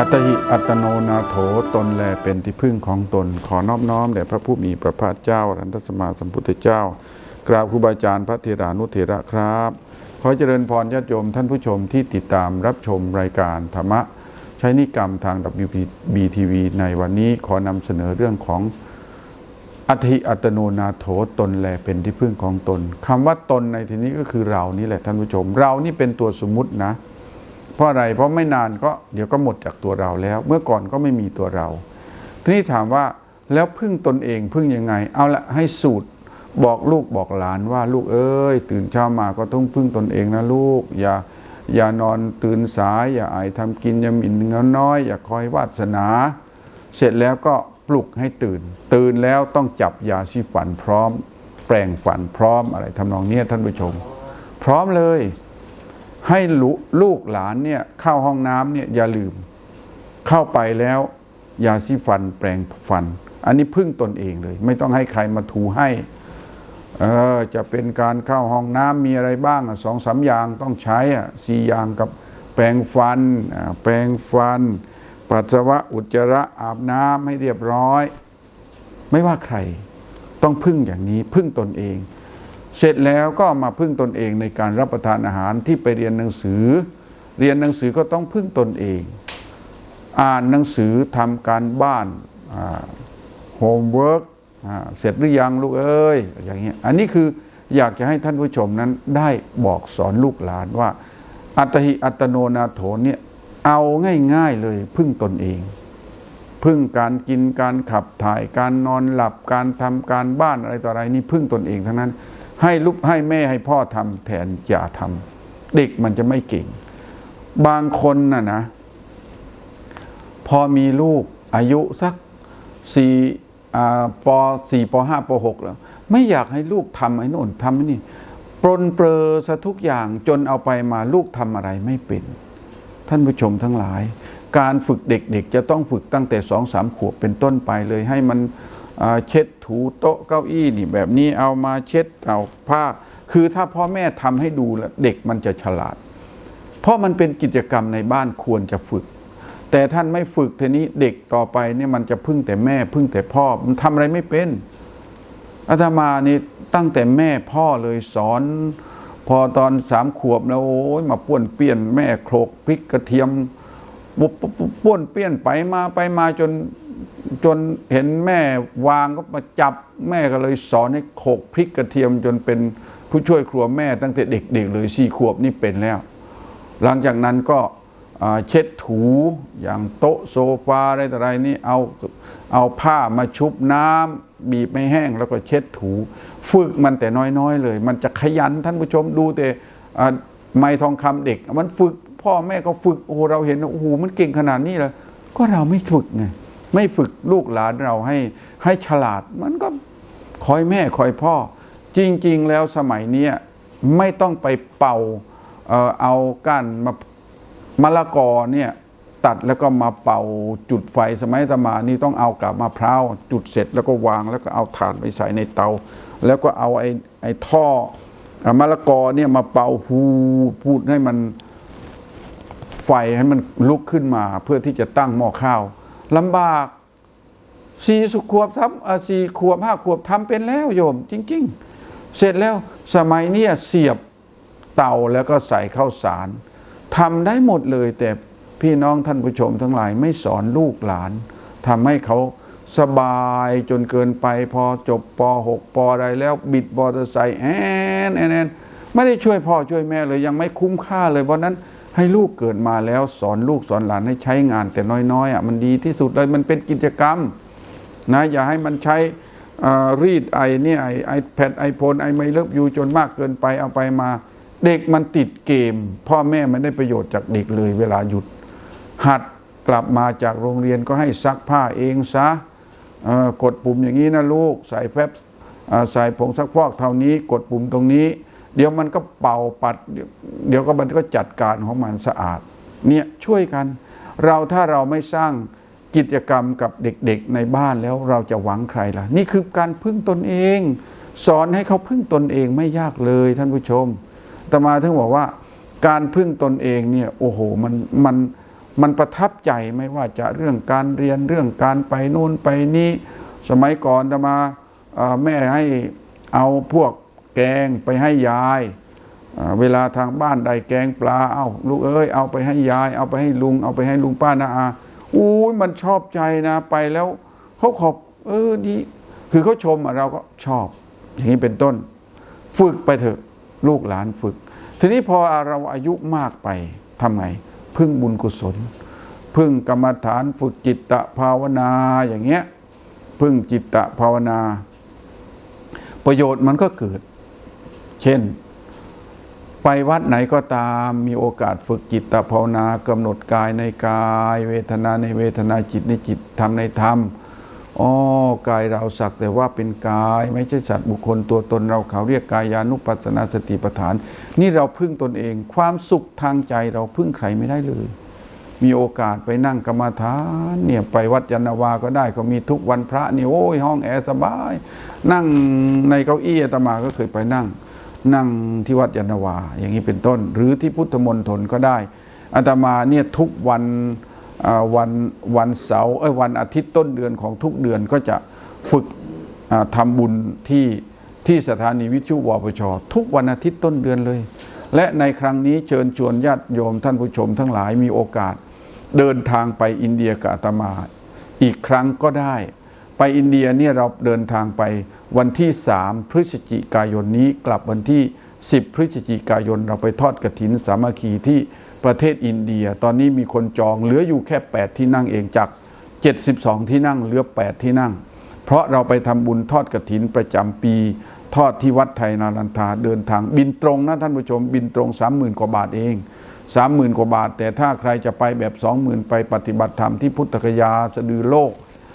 อัตหิอัตโนนาโถตนแลเป็นที่พึ่งของตน ขอนอบน้อมแด่พระผู้มีพระภาคเจ้าอรันตสมาสัมพุทธเจ้ากราบครูบาอาจารย์พระเทรานุเถระครับ ขอเจริญพรญาติโยมท่านผู้ชมที่ติดตามรับชมรายการธรรมะใช้นิกรรมทาง WBTV ในวันนี้ขอนำเสนอเรื่องของอัติอัตโนนาโถตนแลเป็นที่พึ่งของตนคำว่าตนในที่นี้ก็คือเรานี่แหละท่านผู้ชม เรานี่เป็นตัวสมมุตินะ เพราะอะไรเพราะไม่นานก็เดี๋ยวก็หมดจากตัวเราแล้ว เมื่อก่อนก็ไม่มีตัวเรา ทีนี้ถามว่าแล้วพึ่งตนเองพึ่งยังไง เอาละให้สูตรบอกลูกบอกหลานว่าลูกเอ้ย ตื่นเช้ามาก็ต้องพึ่งตนเองนะลูก อย่าอย่านอนตื่นสาย อย่าอายทำกินอย่าหมิ่นเงินน้อย อย่าคอยวาสนา เสร็จแล้วก็ปลุกให้ตื่น ตื่นแล้วต้องจับยาสีฟันพร้อม แปรงฟันพร้อมอะไรทำนองเนี้ยท่านผู้ชม พร้อมเลย ให้ลูลกหลานเนี่ยเข้าห้องน้ำเนี่ยอย่าลืม เข้าไปแล้วยาสีฟันแปรงฟัน อันนี้พึ่งตนเองเลย ไม่ต้องให้ใครมาถูให้เออจะเป็นการเข้าห้องน้ำมีอะไรบ้างสองสามอย่างต้องใช้อะสี่อย่างกับแปรงฟัน แปรงฟัน ปัสสาวะอุจจาระอาบน้ำให้เรียบร้อย ไม่ว่าใครต้องพึ่งอย่างนี้พึ่งตนเอง เสร็จแล้วก็มาพึ่งตนเองในการรับประทานอาหารที่ไปเรียนหนังสือ เรียนหนังสือก็ต้องพึ่งตนเอง อ่านหนังสือทำการบ้านโฮมเวิร์กเสร็จหรือยังลูกเอ้ยอย่างเงี้ยอันนี้คืออยากจะให้ท่านผู้ชมนั้นได้บอกสอนลูกหลานว่า อัตหิอัตโนนาโถเนี่ยเอาง่ายๆเลยพึ่งตนเอง พึ่งการกินการขับถ่ายการนอนหลับการทำการบ้านอะไรต่ออะไรนี่พึ่งตนเองทั้งนั้น ให้ลูกให้แม่ให้พ่อทำแทนอย่าทำเด็กมันจะไม่เก่ง บางคนน่ะนะ พอมีลูกอายุสักสี่ปสี่ปห้าปหกแล้ว ไม่อยากให้ลูกทำไอ้โน่นทำไอ้นี่ปรนเปรอซะทุกอย่างจนเอาไปมาลูกทำอะไรไม่เป็น ท่านผู้ชมทั้งหลาย การฝึกเด็กๆ จะต้องฝึกตั้งแต่สองสามขวบเป็นต้นไปเลยให้มัน เช็ดถูโต๊ะเก้าอี้นี่แบบนี้เอามาเช็ดเอาผ้า คือถ้าพ่อแม่ทำให้ดูแล้วเด็กมันจะฉลาด เพราะมันเป็นกิจกรรมในบ้านควรจะฝึก แต่ท่านไม่ฝึกทีนี้เด็กต่อไปเนี่ยมันจะพึ่งแต่แม่พึ่งแต่พ่อมันทำอะไรไม่เป็นอาตมานี่ตั้งแต่แม่พ่อเลยสอน พอตอนสามขวบแล้วโอ้ยมาป้วนเปี้ยน แม่โขลกพริกกระเทียมป้วนเปี้ยนไปมาไปมาจน จนเห็นแม่วางก็มาจับแม่ก็เลยสอนให้โขกพริกกระเทียมจนเป็นผู้ช่วยครัวแม่ตั้งแต่เด็กๆเลยสี่ขวบนี่เป็นแล้ว หลังจากนั้นก็เช็ดถูอย่างโต๊ะโซฟาอะไรต่ออะไรนี่เอาเอาผ้ามาชุบน้ำบีบไม่แห้งแล้วก็เช็ดถูฝึกมันแต่น้อยๆเลย มันจะขยันท่านผู้ชมดูแต่ไม้ทองคำเด็ก มันฝึกพ่อแม่ก็ฝึกโอ้เราเห็นโอ้โหมันเก่งขนาดนี้แล้วก็เราไม่ฝึกไง ไม่ฝึกลูกหลานเราให้ให้ฉลาด มันก็คอยแม่คอยพ่อ จริง ๆ แล้วสมัยนี้ไม่ต้องไปเป่าเออเอาก้านมามะละกอเนี่ยตัดแล้วก็มาเป่าจุดไฟสมัยตมานี่ต้องเอากลับมาพร้าวจุดเสร็จแล้วก็วางแล้วก็เอาถ่านไปใส่ในเตา แล้วก็เอาไอ้ไอ้ท่อมะละกอเนี่ยมาเป่าพูพูดให้มันไฟให้มันลุกขึ้นมา เพื่อที่จะตั้งหม้อข้าว ลำบากสี่สุขวบทำสี่ขวบห้าขวบทำเป็นแล้วโยม จริง ๆ เสร็จแล้วสมัยนี้เสียบเตาแล้วก็ใส่ข้าวสารทำได้หมดเลยแต่พี่น้องท่านผู้ชมทั้งหลายไม่สอนลูกหลานทำให้เขาสบายจนเกินไปพอจบป .6 ปอะไรแล้วบิดบอเตอร์ไซค์แอนแอนแอนไม่ได้ช่วยพ่อช่วยแม่เลยยังไม่คุ้มค่าเลยเพราะนั้น ให้ลูกเกิดมาแล้วสอนลูกสอนหลานให้ใช้งานแต่น้อยๆอะมันดีที่สุดเลยมันเป็นกิจกรรมนะอย่าให้มันใช้รีดไอเนี่ยไอแพดไอโฟนไอไมเลิฟยูจนมากเกินไปเอาไปมา เด็กมันติดเกม พ่อแม่ไม่ได้ประโยชน์จากเด็กเลย เวลาหยุด หัดกลับมาจากโรงเรียนก็ให้ซักผ้าเองซะกดปุ่มอย่างนี้นะลูก ใส่แฟบใส่ผงซักฟอกเท่านี้ กดปุ่มตรงนี้ เดี๋ยวมันก็เป่าปัด เดี๋ยวก็มันก็จัดการของมันสะอาด เนี่ยช่วยกัน เราถ้าเราไม่สร้างกิจกรรมกับเด็กๆในบ้านแล้วเราจะหวังใครล่ะ นี่คือการพึ่งตนเอง สอนให้เขาพึ่งตนเองไม่ยากเลยท่านผู้ชมตมาถึงบอกว่า การพึ่งตนเองเนี่ยโอ้โหมันมันมันประทับใจไม่ว่าจะเรื่องการเรียนเรื่องการไปนู่นไปนี่สมัยก่อนจะมาแม่ให้เอาพวก แกงไปให้ยาย เวลาทางบ้านได้แกงปลา เอาลูกเอ้ยเอาไปให้ยาย เอาไปให้ลุง เอาไปให้ลุงป้านาอาอู้ยมันชอบใจนะไปแล้วเขาขอบเออดี คือเขาชมเราก็ชอบ อย่างนี้เป็นต้น ฝึกไปเถอะลูกหลานฝึก ทีนี้พอเราอายุมากไปทำไง พึ่งบุญกุศล พึ่งกรรมฐานฝึกจิตตภาวนาอย่างเงี้ย พึ่งจิตตภาวนา ประโยชน์มันก็เกิด เช่น ไปวัดไหนก็ตามมีโอกาสฝึกจิตตภาวนากำหนดกายในกาย เวทนาในเวทนาจิตในจิตธรรมในธรรมอ๋อกายเราสักแต่ว่าเป็นกาย ไม่ใช่สัตว์บุคคลตัวตนเราเขาเรียกกายานุปัสสนาสติปัฏฐาน นี่เราพึ่งตนเอง ความสุขทางใจเราพึ่งใครไม่ได้เลย มีโอกาสไปนั่งกรรมฐานเนี่ยไปวัดยานาวาก็ได้เขามีทุกวันพระนี่โอ้ยห้องแอร์สบาย นั่งในเก้าอี้ตมาก็เคยไปนั่ง นั่งที่วัดยานวา อย่างนี้เป็นต้น หรือที่พุทธมณฑลก็ได้อาตมาเนี่ยทุกวันวันวันเสาร์เอ้ยวันอาทิตย์ต้นเดือนของทุกเดือนก็จะฝึกอ่าทำบุญที่ที่สถานีวิทยุวปชทุกวันอาทิตย์ต้นเดือนเลย และในครั้งนี้เชิญชวนญาติโยมท่านผู้ชมทั้งหลายมีโอกาสเดินทางไปอินเดียกับอาตมา อีกครั้งก็ได้ ไปอินเดียเนี่ยเราเดินทางไปวันที่ 3 พฤศจิกายนนี้กลับวันที่ 10 พฤศจิกายนเราไปทอดกระถินสามัคคีที่ประเทศอินเดีย ตอนนี้มีคนจองเหลืออยู่แค่ 8 ที่นั่งเองจาก 72 ที่นั่งเหลือ 8 ที่นั่ง เพราะเราไปทำบุญทอดกระถินประจำปี ทอดที่วัดไทยนารันทาเดินทางบินตรงนะท่านผู้ชมบินตรง 30,000 กว่าบาทเอง30,000 กว่าบาท แต่ถ้าใครจะไปแบบ 20,000 ไปปฏิบัติธรรมที่พุทธคยาสะดือโลก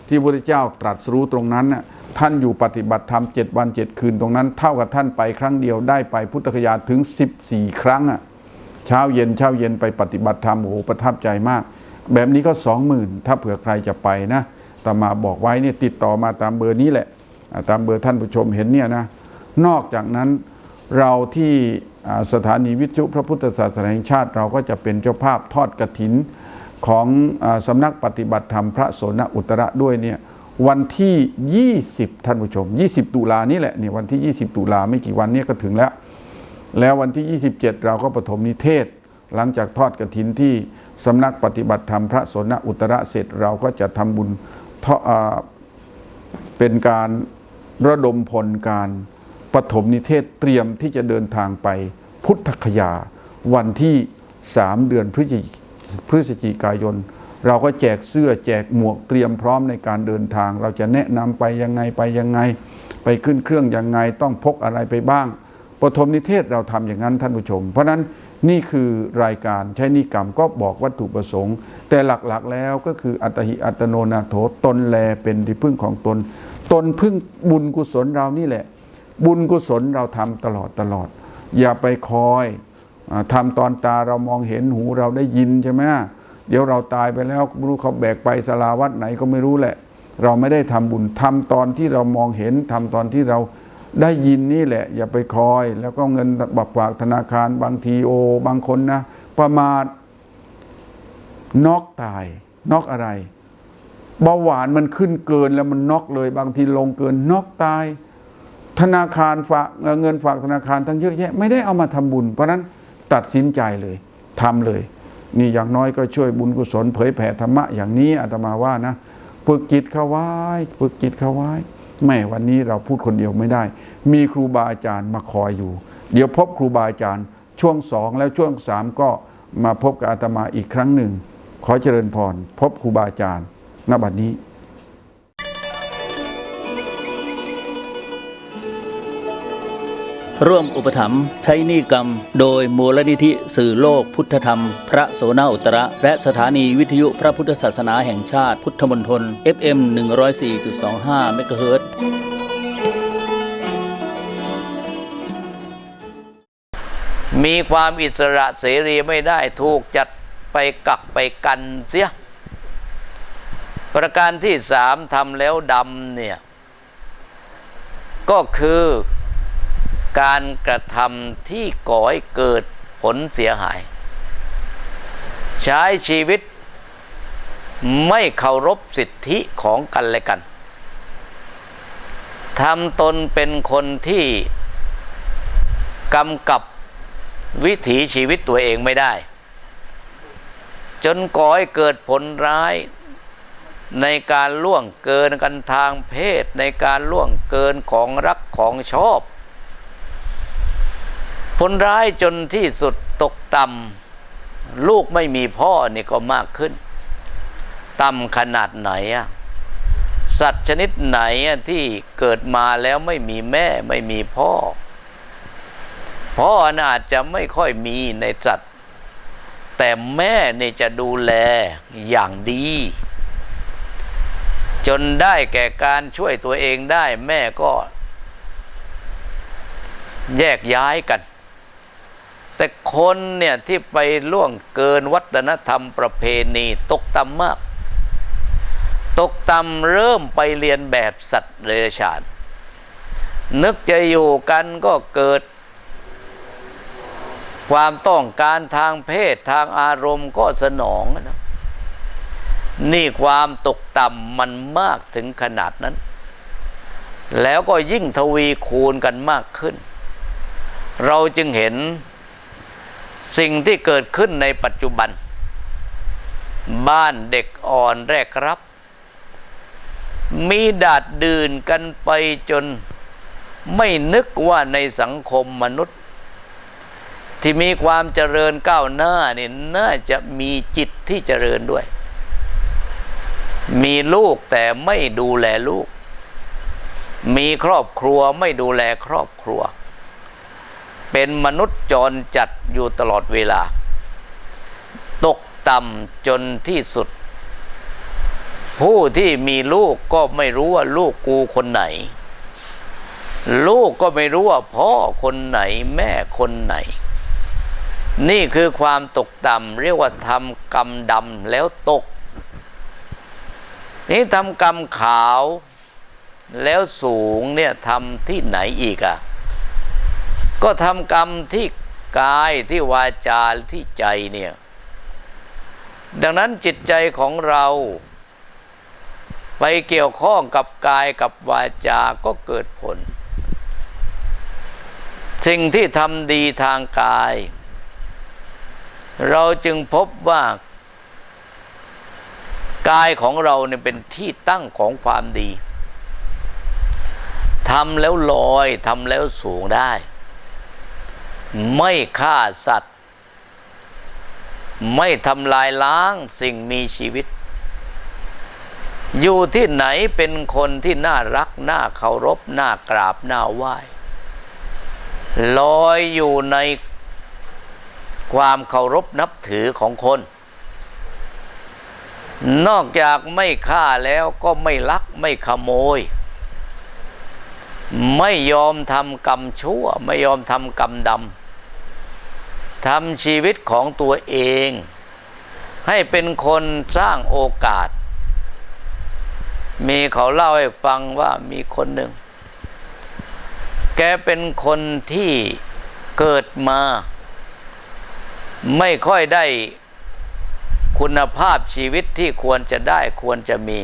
ที่พระพุทธเจ้าตรัสรู้ตรงนั้นน่ะท่านอยู่ปฏิบัติธรรมเจ็ดวันเจ็ดคืนตรงนั้น เท่ากับท่านไปครั้งเดียวได้ไปพุทธคยาถึง 14 ครั้งอะเช้าเย็นเช้าเย็นไปปฏิบัติธรรมโอ้โหประทับใจมาก แบบนี้ก็สองหมื่นถ้าเผื่อใครจะไปนะตามาบอกไว้เนี่ยติดต่อมาตามเบอร์นี้แหละ ตามเบอร์ท่านผู้ชมเห็นเนี่ยนะนอกจากนั้นเราที่สถานีวิทยุพระพุทธศาสนาแห่งชาติ เราก็จะเป็นเจ้าภาพทอดกระถิน ของอสำนักปฏิบัติธรรมพระโสนอุตระด้วยเนี่ยวันที่ 20 ท่านผู้ชม 20 ตุลานี่แหละเนี่ยวันที่ 20 ตุลาไม่กี่วันเนี้ก็ถึงแล้ว แล้ววันที่ 27 เราก็ปฐมนิเทศ หลังจากทอดกระถินที่สำนักปฏิบัติธรรมพระสนอุตระเสร็จเราก็จะทำบุญเป็นการระดมพลการปฐมนิเทศเตรียมที่จะเดินทางไปพุทธคยา วันที่ 3 เดือนพฤศจิ พฤศจิกายน เราก็แจกเสื้อแจกหมวกเตรียมพร้อมในการเดินทาง เราจะแนะนำไปยังไงไปยังไง ไปขึ้นเครื่องยังไงต้องพกอะไรไปบ้างปฐมนิเทศเราทำอย่างนั้นท่านผู้ชม เพราะฉะนั้นนี่คือรายการใช้นิกรรมก็บอกวัตถุประสงค์ แต่หลักๆแล้วก็คืออัตหิอัตโนนาโถตนแลเป็นที่พึ่งของตน ตนพึ่งบุญกุศลเรานี่แหละ บุญกุศลเราทำตลอดตลอด อย่าไปคอย ทำตอนตาเรามองเห็นหูเราได้ยินใช่ไหมเดี๋ยวเราตายไปแล้วไม่รู้เขาแบกไปสลาวัดไหนก็ไม่รู้แหละ เราไม่ได้ทำบุญทำตอนที่เรามองเห็นทำตอนที่เราได้ยินนี่แหละ อย่าไปคอย แล้วก็เงินบักฝากธนาคารบางทีโอ บางคนนะ ประมาทนอกตายนอกอะไรเบาหวานมันขึ้นเกินแล้วมันนอกเลย บางทีลงเกินนอกตาย ธนาคารฝากเงินฝากธนาคารทั้งเยอะแยะ ไม่ได้เอามาทำบุญ เพราะฉะนั้น ตัดสินใจเลยทำเลย นี่อย่างน้อยก็ช่วยบุญกุศลเผยแผ่ธรรมะอย่างนี้อาตมาว่านะฝึกจิตเข้าไว้ฝึกจิตเข้าไว้แม่วันนี้เราพูดคนเดียวไม่ได้ มีครูบาอาจารย์มาคอยอยู่ เดี๋ยวพบครูบาอาจารย์ช่วงสองแล้วช่วงสามก็มาพบกับอาตมาอีกครั้งหนึ่ง ขอเจริญพร พบครูบาอาจารย์ณบัดนี้ ร่วมอุปถัมภ์ใช้นี้กรรม โดยมูลนิธิสื่อโลกพุทธธรรม พระโสนาอุตระ และสถานีวิทยุพระพุทธศาสนาแห่งชาติพุทธมณฑล FM 104.25เมกะเฮิรตซ์มีความอิสระเสรีไม่ได้ถูกจัดไปกักไปกันเสีย ประการที่สามทำแล้วดำเนี่ย ก็คือ การกระทำที่ก่อให้เกิดผลเสียหาย ใช้ชีวิตไม่เคารพสิทธิของกันและกันทำตนเป็นคนที่กำกับวิถีชีวิตตัวเองไม่ได้ จนก่อให้เกิดผลร้ายในการล่วงเกินกันทางเพศ ในการล่วงเกินของรักของชอบ ผลร้ายจนที่สุดตกต่ำลูกไม่มีพ่อนี่ก็มากขึ้น ต่ำขนาดไหนอะสัตว์ชนิดไหนที่เกิดมาแล้วไม่มีแม่ไม่มีพ่อ พ่อน่ะอาจจะไม่ค่อยมีในสัตว์ แต่แม่นี่จะดูแลอย่างดี จนได้แก่การช่วยตัวเองได้แม่ก็แยกย้ายกัน แต่คนเนี่ยที่ไปล่วงเกินวัฒนธรรมประเพณีตกต่ำมาก ตกต่ำเริ่มไปเรียนแบบสัตว์เดรัจฉาน นึกจะอยู่กันก็เกิด ความต้องการทางเพศทางอารมณ์ก็สนองนะนี่ความตกต่ำมันมากถึงขนาดนั้น แล้วก็ยิ่งทวีคูณกันมากขึ้น เราจึงเห็น สิ่งที่เกิดขึ้นในปัจจุบัน บ้านเด็กอ่อนแรกรับ มีดาดดื่นกันไปจนไม่นึกว่าในสังคมมนุษย์ ที่มีความเจริญก้าวหน้านี่น่าจะมีจิตที่เจริญด้วย มีลูกแต่ไม่ดูแลลูก มีครอบครัวไม่ดูแลครอบครัว เป็นมนุษย์จรจัดอยู่ตลอดเวลา ตกต่ำจนที่สุด ผู้ที่มีลูกก็ไม่รู้ว่าลูกกูคนไหน ลูกก็ไม่รู้ว่าพ่อคนไหนแม่คนไหน นี่คือความตกต่ำเรียกว่าทำกรรมดำแล้วตก นี่ทำกรรมขาวแล้วสูงเนี่ยทำที่ไหนอีกอะ่ะ ก็ทำกรรมที่กายที่วาจาที่ใจเนี่ย ดังนั้นจิตใจของเรา ไปเกี่ยวข้องกับกายกับวาจาก็เกิดผล สิ่งที่ทำดีทางกาย เราจึงพบว่ากายของเราเนี่ยเป็นที่ตั้งของความดีทำแล้วลอยทำแล้วสูงได้ ไม่ฆ่าสัตว์ ไม่ทำลายล้างสิ่งมีชีวิต อยู่ที่ไหนเป็นคนที่น่ารัก น่าเคารพ น่ากราบ น่าไหว้ลอยอยู่ในความเคารพนับถือของคน นอกจากไม่ฆ่าแล้วก็ไม่ลักไม่ขโมย ไม่ยอมทำกรรมชั่ว ไม่ยอมทำกรรมดำ ทำชีวิตของตัวเอง ให้เป็นคนสร้างโอกาส มีเขาเล่าให้ฟังว่ามีคนหนึ่ง แกเป็นคนที่เกิดมา ไม่ค่อยได้คุณภาพชีวิตที่ควรจะได้ควรจะมี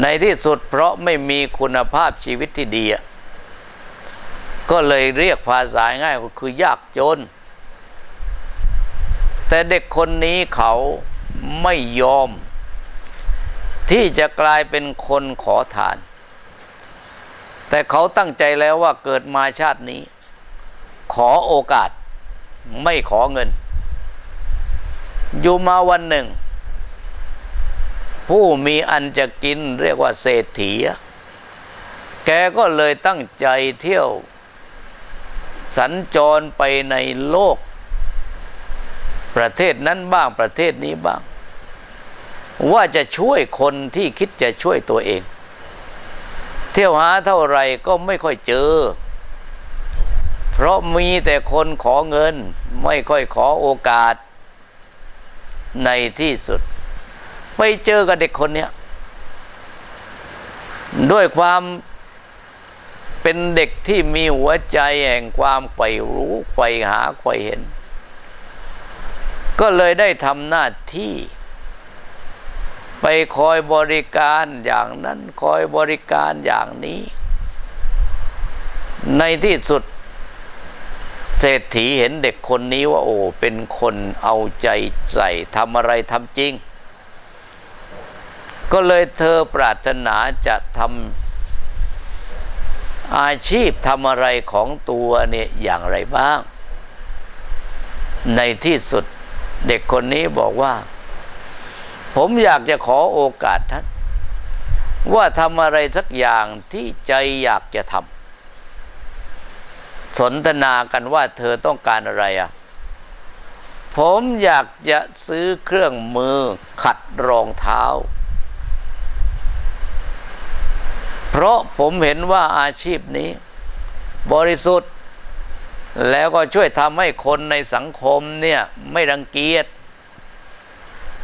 ในที่สุดเพราะไม่มีคุณภาพชีวิตที่ดีอะ ก็เลยเรียกภาษาง่ายก็คือยากจน แต่เด็กคนนี้เขาไม่ยอม ที่จะกลายเป็นคนขอทาน แต่เขาตั้งใจแล้วว่าเกิดมาชาตินี้ ขอโอกาสไม่ขอเงิน อยู่มาวันหนึ่ง ผู้มีอันจะกินเรียกว่าเศรษฐีแกก็เลยตั้งใจเที่ยว สัญจรไปในโลก ประเทศนั้นบ้างประเทศนี้บ้าง ว่าจะช่วยคนที่คิดจะช่วยตัวเอง เที่ยวหาเท่าไหร่ก็ไม่ค่อยเจอ เพราะมีแต่คนขอเงินไม่ค่อยขอโอกาส ในที่สุด ไปเจอกับเด็กคนเนี้ยด้วยความ เป็นเด็กที่มีหัวใจแห่งความใฝ่รู้ใฝ่หาใฝ่เห็น ก็เลยได้ทำหน้าที่ ไปคอยบริการอย่างนั้นคอยบริการอย่างนี้ ในที่สุด เศรษฐีเห็นเด็กคนนี้ว่า โอ้เป็นคนเอาใจใส่ทำอะไรทำจริง ก็เลยเธอปรารถนาจะทำ อาชีพทำอะไรของตัวเนี่ยอย่างไรบ้าง ในที่สุดเด็กคนนี้บอกว่า ผมอยากจะขอโอกาสท่านว่าทำอะไรสักอย่างที่ใจอยากจะทำสนทนากันว่าเธอต้องการอะไรอะ ผมอยากจะซื้อเครื่องมือขัดรองเท้า เพราะผมเห็นว่าอาชีพนี้ บริสุทธิ์ แล้วก็ช่วยทำให้คนในสังคมเนี่ยไม่รังเกียจ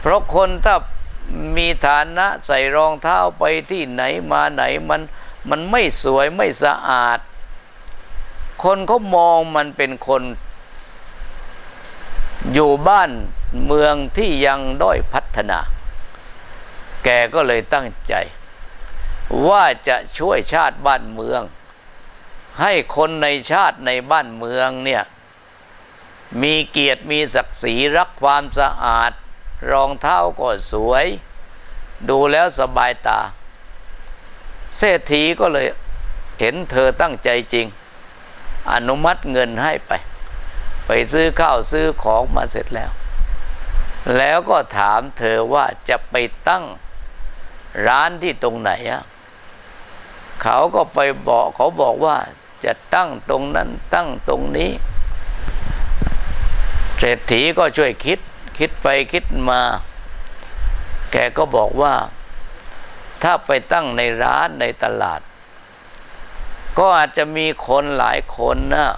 เพราะคนถ้ามีฐานะใส่รองเท้าไปที่ไหนมาไหนมันมันไม่สวยไม่สะอาด คนเขามองมันเป็นคน อยู่บ้านเมืองที่ยังด้อยพัฒนา แกก็เลยตั้งใจ ว่าจะช่วยชาติบ้านเมือง ให้คนในชาติในบ้านเมืองเนี่ยมีเกียรติมีศักดิ์ศรีรักความสะอาด รองเท้าก็สวย ดูแล้วสบายตา เศรษฐีก็เลยเห็นเธอตั้งใจจริง อนุมัติเงินให้ไป ไปซื้อข้าวซื้อของมาเสร็จแล้ว แล้วก็ถามเธอว่าจะไปตั้งร้านที่ตรงไหนอะ เขาก็ไปบอกเขาบอกว่าจะตั้งตรงนั้นตั้งตรงนี้ เศรษฐีก็ช่วยคิดคิดไปคิดมา แกก็บอกว่า ถ้าไปตั้งในร้านในตลาด ก็อาจจะมีคนหลายคนนะ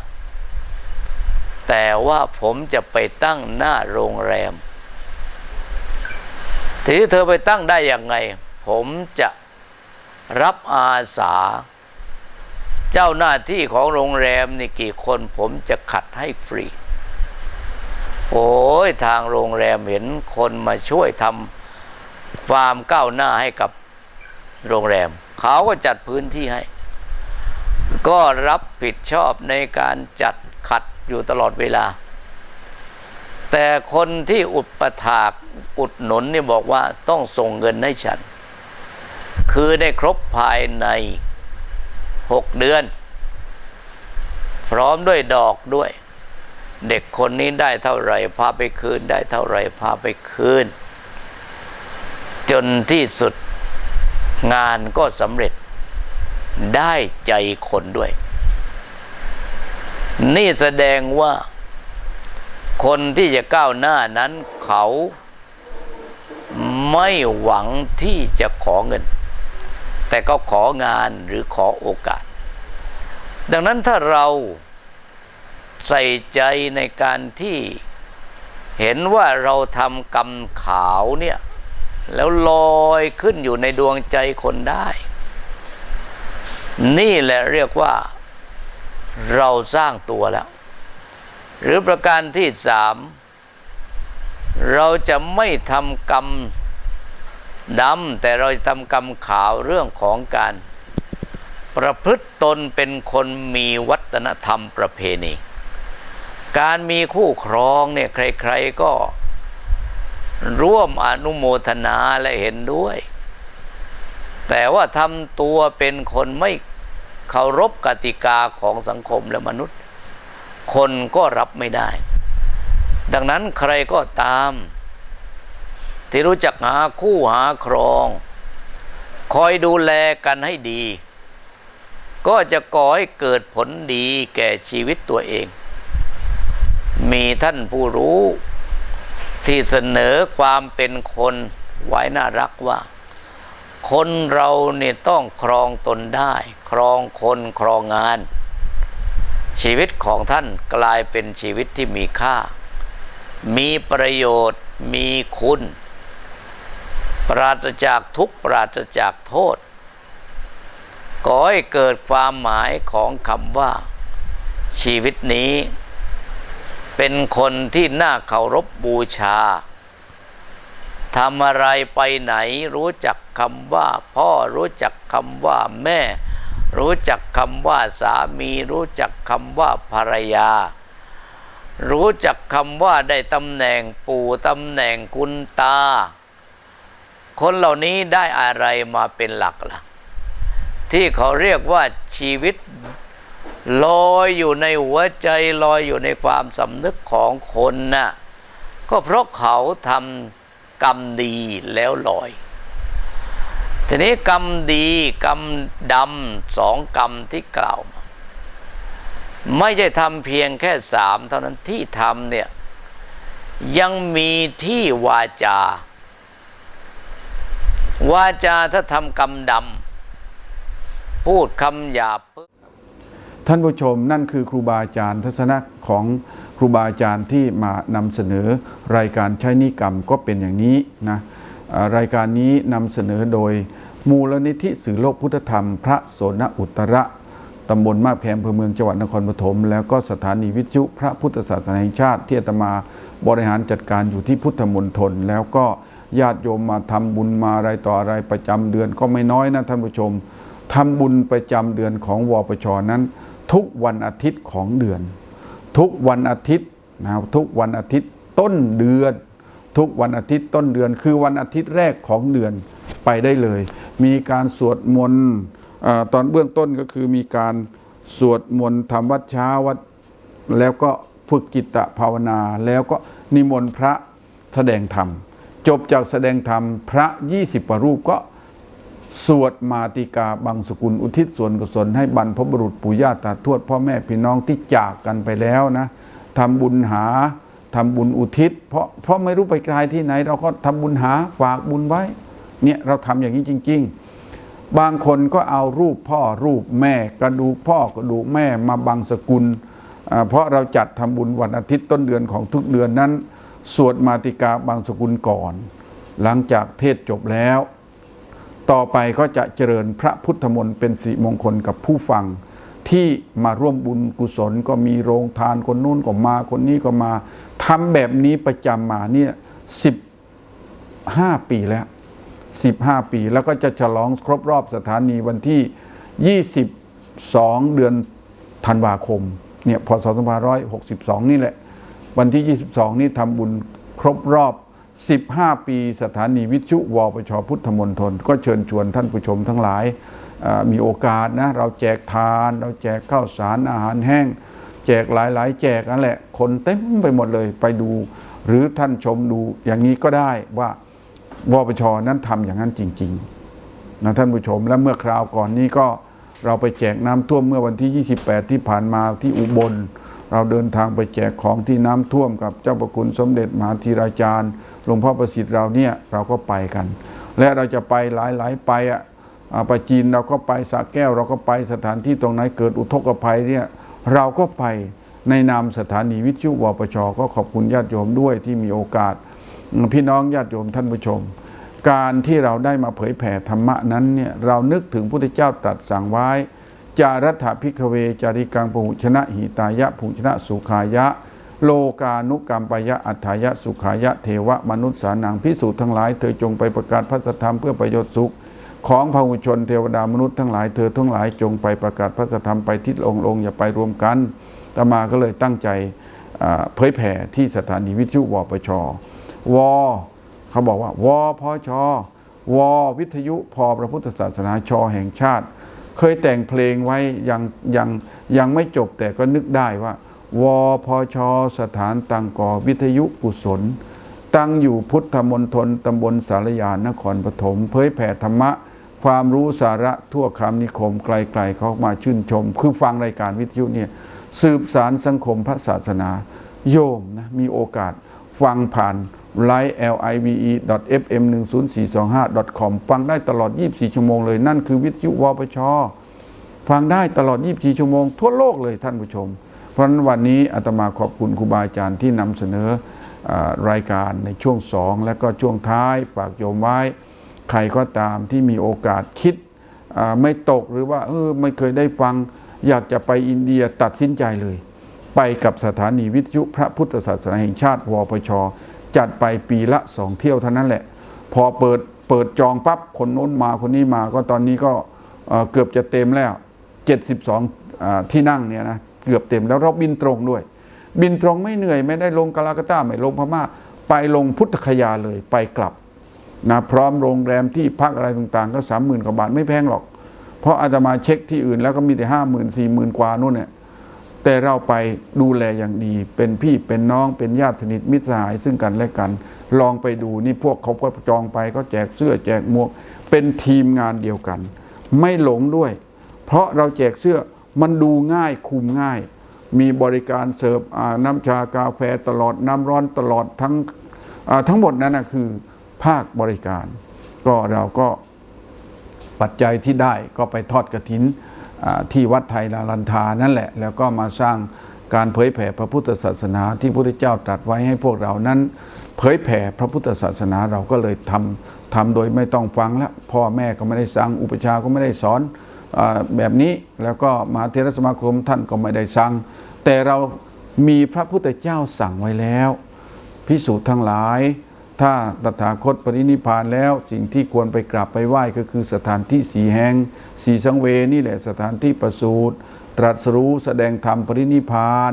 แต่ว่าผมจะไปตั้งหน้าโรงแรมทีนี้เธอไปตั้งได้ยังไง ผมจะ รับอาสา เจ้าหน้าที่ของโรงแรมนี่กี่คนผมจะขัดให้ฟรี โอ้ยทางโรงแรมเห็นคนมาช่วยทำความก้าวหน้าให้กับโรงแรม เขาก็จัดพื้นที่ให้ ก็รับผิดชอบในการจัดขัดอยู่ตลอดเวลา แต่คนที่อุดปถากอุดหนุนนี่บอกว่าต้องส่งเงินให้ฉัน คือได้ครบภายในหกเดือน พร้อมด้วยดอกด้วย เด็กคนนี้ได้เท่าไหร่พาไปคืนได้เท่าไหร่พาไปคืน จนที่สุดงานก็สำเร็จได้ใจคนด้วย นี่แสดงว่า คนที่จะก้าวหน้านั้นเขาไม่หวังที่จะขอเงิน แต่ก็ของานหรือขอโอกาส ดังนั้นถ้าเราใส่ใจในการที่เห็นว่าเราทำกรรมขาวเนี่ยแล้วลอยขึ้นอยู่ในดวงใจคนได้ นี่แหละเรียกว่าเราสร้างตัวแล้ว หรือประการที่สาม เราจะไม่ทำกรรม ดำแต่เราจะทำกรรมขาวเรื่องของการ ประพฤติตนเป็นคนมีวัฒนธรรมประเพณี การมีคู่ครองเนี่ยใครๆก็ร่วมอนุโมทนาและเห็นด้วย แต่ว่าทำตัวเป็นคนไม่เคารพกติกาของสังคมและมนุษย์ คนก็รับไม่ได้ ดังนั้นใครก็ตาม ที่รู้จักหาคู่หาครอง คอยดูแลกันให้ดี ก็จะก่อให้เกิดผลดีแก่ชีวิตตัวเอง มีท่านผู้รู้ที่เสนอความเป็นคนไว้น่ารักว่า คนเราเนี่ยต้องครองตนได้ ครองคนครองงาน ชีวิตของท่านกลายเป็นชีวิตที่มีค่า มีประโยชน์มีคุณ ปราศจากทุกปราศจากโทษก่อให้เกิดความหมายของคำว่า ชีวิตนี้ เป็นคนที่น่าเคารพบบูชาทำอะไรไปไหนรู้จักคำว่า พ่อรู้จักคำว่าแม่ รู้จักคำว่าสามี รู้จักคำว่าภรรยา รู้จักคำว่าได้ตำแหน่งปู่ตำแหน่งคุณตา คนเหล่านี้ได้อะไรมาเป็นหลักล่ะ ที่เขาเรียกว่าชีวิตลอยอยู่ในหัวใจลอยอยู่ในความสำนึกของคนน่ะก็เพราะเขาทำกรรมดีแล้วลอย ทีนี้กรรมดีกรรมดำสองกรรมที่กล่าวมาไม่ใช่ทำเพียงแค่สามเท่านั้นที่ทำเนี่ยยังมีที่วาจา วาจาถ้าทำกรรมดำพูดคำหยาบท่านผู้ชมนั่นคือครูบาอาจารย์ ทัศนะของครูบาอาจารย์ที่มานำเสนอรายการใช้นิกรรมก็เป็นอย่างนี้นะรายการนี้นำเสนอโดยมูลนิธิสื่อโลกพุทธธรรม พระโสนอุตระตำบลมาบแคมอำเภอเมืองจังหวัดนครปฐมแล้วก็สถานีวิทยุพระพุทธศาสนาแห่งชาติ ที่อาตมาบริหารจัดการอยู่ที่พุทธมณฑลแล้วก็ ญาติโยมมาทำบุญมาอะไรต่ออะไรประจำเดือนก็ไม่น้อยนะท่านผู้ชมทำบุญประจำเดือนของวปชนั้น ทุกวันอาทิตย์ของเดือน ทุกวันอาทิตย์นะทุกวันอาทิตย์ต้นเดือน ทุกวันอาทิตย์ต้นเดือน คือวันอาทิตย์แรกของเดือนไปได้เลย มีการสวดมนต์ตอนเบื้องต้นก็คือมีการสวดมนต์ทำวัดเช้าวัดแล้วก็ฝึกจิตภาวนาแล้วก็นิมนต์พระแสดงธรรม จบจากแสดงธรรมพระ 20กว่ารูปก็สวดมาติกาบังสกุลอุทิศส่วนกุศลให้บรรพบุรุษปู่ย่าตาทวดพ่อแม่พี่น้องที่จากกันไปแล้วนะทำบุญหาทำบุญอุทิศ เพราะเพราะไม่รู้ไปกลายที่ไหน เราก็ทำบุญหาฝากบุญไว้ เนี่ยเราทำอย่างนี้จริง ๆ บางคนก็เอารูปพ่อรูปแม่กระดูกพ่อกระดูกแม่มาบังสกุล เพราะเราจัดทำบุญวันอาทิตย์ต้นเดือนของทุกเดือนนั้น สวดมาติกาบังสกุลก่อน หลังจากเทศจบแล้ว ต่อไปก็จะเจริญพระพุทธมนต์เป็นสิมงคลกับผู้ฟัง ที่มาร่วมบุญกุศลก็มีโรงทานคนนู้นก็มาคนนี้ก็มาทำแบบนี้ประจำมาเนี่ยสิบห้าปีแล้วสิบห้าปีแล้วก็จะฉลองครบรอบสถานีวันที่ยี่สิบสองเดือนธันวาคมเนี่ยพศ2562 นี่แหละ วันที่ 22 นี้ทำบุญครบรอบ 15 ปีสถานีวิทยุวปชพุทธมณฑลก็เชิญชวนท่านผู้ชมทั้งหลายมีโอกาสนะ เราแจกทาน เราแจกข้าวสารอาหารแห้ง แจกหลาย ๆ แจกนั่นแหละ คนเต็มไปหมดเลยไปดู หรือท่านชมดูอย่างนี้ก็ได้ว่าวปชนั้นทำอย่างนั้นจริง ๆ นะท่านผู้ชมและเมื่อคราวก่อนนี้ก็เราไปแจกน้ำท่วมเมื่อวันที่ 28 ที่ผ่านมาที่อุบล เราเดินทางไปแจกของที่น้ำท่วมกับเจ้าประคุณสมเด็จมหาธีราจารย์หลวงพ่อประสิทธิ์เราเนี่ยเราก็ไปกัน และเราจะไปหลายๆไปอะอ่าไปจีนเราก็ไปสระแก้ว เราก็ไปสถานที่ตรงไหนเกิดอุทกภัยเนี่ยเราก็ไปในนามสถานีวิทยุวปชก็ขอบคุณญาติโยมด้วยที่มีโอกาส พี่น้องญาติโยมท่านผู้ชม การที่เราได้มาเผยแผ่ธรรมะนั้นเนี่ยเรานึกถึงพุทธเจ้าตรัสสั่งไว้ จารัฐพิกเวจาริกังปหุชนะหิตายะผุชนะสุขายะ โลกานุกรรมปยะอัฏฐายะสุขายะเทวมนุษย์สานังพิสูจน์ทั้งหลายเธอจงไปประกาศพระธรรมเพื่อประโยชน์สุขของพหุชนเทวดามนุษย์ทั้งหลายเธอทั้งหลายจงไปประกาศพระธรรมไปทิศองค์ลงอย่าไปรวมกันตมาก็เลยตั้งใจเผยแผ่ที่สถานีวิทยุวปชวเขาบอกว่าวพชววิทยุพอพระพุทธศาสนาชแห่งชาติ เคยแต่งเพลงไว้ยังยังยังไม่จบแต่ก็นึกได้ว่า วพช สถานตังก่อวิทยุกุศล ตั้งอยู่พุทธมณฑลตำบลสารยานครปฐมเผยแผ่ธรรมะ ความรู้สาระทั่วคำนิคมไกลๆเขามาชื่นชม คือฟังรายการวิทยุเนี่ยสืบสารสังคมพระศาสนา โยมนะมีโอกาสฟังผ่าน l i v e fm 1 0 4 2 5 com ฟังได้ตลอด 24 ชั่วโมงเลย นั่นคือวิทยุวปชฟังได้ตลอด 24 ชั่วโมง ทั่วโลกเลยท่านผู้ชม เพราะนั้นวันนี้อาตมาขอบคุณครูบาอาจารย์ที่นำเสนออรายการในช่วงสองและก็ช่วงท้ายฝากโยมไว้ ใครก็ตามที่มีโอกาสคิดไม่ตกหรือว่าเออไม่เคยได้ฟัง อยากจะไปอินเดียตัดสินใจเลย ไปกับสถานีวิทยุพระพุทธศาสนาแห่งชาติวปช จัดไปปีละสองเที่ยวเท่านั้นแหละ พอเปิดเปิดจองปั๊บคนโน้นมาคนนี้มาก็ตอนนี้ก็เกือบจะเต็มแล้ว 72อ่าที่นั่งเนี่ยนะเกือบเต็มแล้วเราบินตรงด้วย บินตรงไม่เหนื่อยไม่ได้ลงกาลากาตาไม่ลงพม่าไปลงพุทธคยาเลยไปกลับนะพร้อมโรงแรมที่พักอะไรต่างๆ ก็สามหมื่นกว่าบาทไม่แพงหรอก เพราะอาตมาเช็คที่อื่นแล้วก็มีแต่ห้าหมื่นสี่หมื่นกว่านู่นเนี่ย แต่เราไปดูแลอย่างดี เป็นพี่เป็นน้องเป็นญาติสนิทมิตรสหายซึ่งกันและกัน ลองไปดูนี่พวกเขาก็จองไปก็แจกเสื้อแจกหมวก เป็นทีมงานเดียวกัน ไม่หลงด้วย เพราะเราแจกเสื้อมันดูง่ายคุมง่าย มีบริการเสิร์ฟน้ำชากาแฟตลอดน้ำร้อนตลอดทั้งทั้งหมดนั้นนะคือภาคบริการ ก็เราก็ปัจจัยที่ได้ก็ไปทอดกระถินอ่า ที่วัดไทยลาลันทานั่นแหละ แล้วก็มาสร้างการเผยแผ่พระพุทธศาสนา ที่พระพุทธเจ้าตรัสไว้ให้พวกเรานั้น เผยแผ่พระพุทธศาสนาเราก็เลยทำทำโดยไม่ต้องฟังแล้วพ่อแม่ก็ไม่ได้สั่งอุปชาก็ไม่ได้สอนอแบบนี้แล้วก็มหาเทรสมาคมท่านก็ไม่ได้สั่งแต่เรามีพระพุทธเจ้าสั่งไว้แล้ว พิสูจน์ทั้งหลาย ถ้าตถาคตปรินิพานแล้วสิ่งที่ควรไปกราบไปไหว้ก็คือสถานที่สีแห่งสีสังเวนี่แหละสถานที่ประสูติตรัสรู้แสดงธรรมปรินิพพาน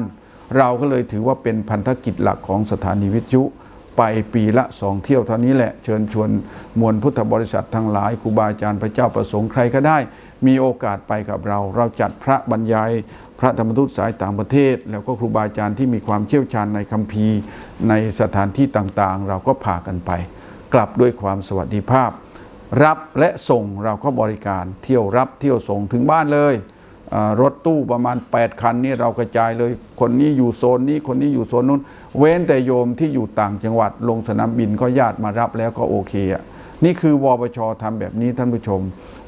เราก็เลยถือว่าเป็นพันธกิจหลักของสถานีวิทยุ ไปปีละสองเที่ยวเท่านี้แหละ เชิญชวนมวลพุทธบริษัททั้งหลายครูบาอาจารย์พระเจ้าประสงค์ใครก็ได้ มีโอกาสไปกับเรา เราจัดพระบรรยายพระธรรมทูตสายต่างประเทศ แล้วก็ครูบาอาจารย์ที่มีความเชี่ยวชาญในคัมภีร์ ในสถานที่ต่างๆ เราก็พากันไป กลับด้วยความสวัสดิภาพ รับและส่งเราก็บริการเที่ยวรับเที่ยวส่งถึงบ้านเลยรถตู้ประมาณ 8 คันนี่เรากระจายเลย คนนี้อยู่โซนนี้คนนี้อยู่โซนนู้น เว้นแต่โยมที่อยู่ต่างจังหวัด ลงสนามบินก็ญาติมารับแล้วก็โอเคอะนี่คือวปชทำแบบนี้ท่านผู้ชม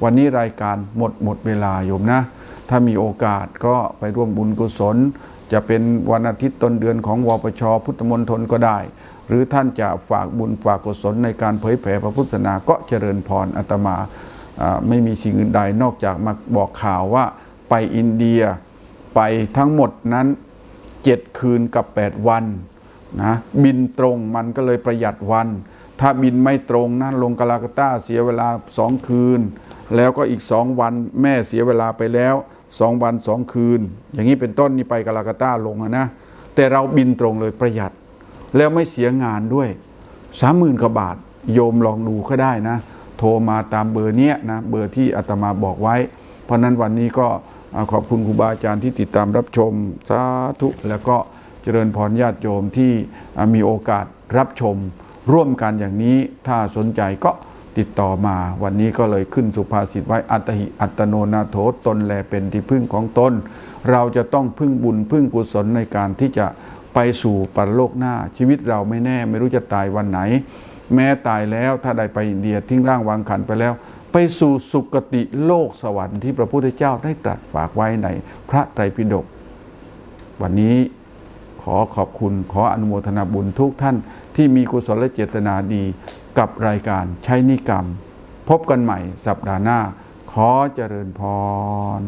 วันนี้รายการหมดหมดเวลาโยมนะ ถ้ามีโอกาสก็ไปร่วมบุญกุศล จะเป็นวันอาทิตย์ต้นเดือนของวปช พุทธมณฑลก็ได้ หรือท่านจะฝากบุญฝากกุศลในการเผยแผ่พระพุทธศาสนาก็เจริญพรอาตมาไม่มีสิ่งอื่นใดนอกจากมาบอกข่าวว่าไปอินเดียไปทั้งหมดนั้นเจ็ดคืนกับ 8 วันนะบินตรงมันก็เลยประหยัดวัน ถ้าบินไม่ตรงนะลงกาลากาตาเสียเวลาสองคืน แล้วก็อีกสองวันแม่เสียเวลาไปแล้วสองวันสองคืน อย่างนี้เป็นต้นนี่ไปกาลากาตาลงนะแต่เราบินตรงเลยประหยัด แล้วไม่เสียงานด้วยสามหมื่นกว่าบาท โยมลองดูก็ได้นะ โทรมาตามเบอร์เนี้ยนะเบอร์ที่อาตมาบอกไว้ เพราะนั้นวันนี้ก็ขอบคุณครูบาอาจารย์ที่ติดตามรับชมสาธุแล้วก็เจริญพรญาติโยมที่มีโอกาสรับชมร่วมกันอย่างนี้ถ้าสนใจก็ ติดต่อมา วันนี้ก็เลยขึ้นสุภาษิตไว้อัตหิอัตโนนาโถตนแลเป็นที่พึ่งของตน เราจะต้องพึ่งบุญพึ่งกุศลในการที่จะไปสู่ปรโลกหน้าชีวิตเราไม่แน่ ไม่รู้จะตายวันไหน แม้ตายแล้วถ้าได้ไปอินเดียทิ้งร่างวางขันไปแล้ว ไปสู่สุคติโลกสวรรค์ที่พระพุทธเจ้าได้ตรัสฝากไว้ในพระไตรปิฎกวันนี้ขอขอบคุณขออนุโมทนาบุญทุกท่านที่มีกุศลและเจตนาดี กับรายการใช้นิกรรม พบกันใหม่สัปดาห์หน้า ขอเจริญพร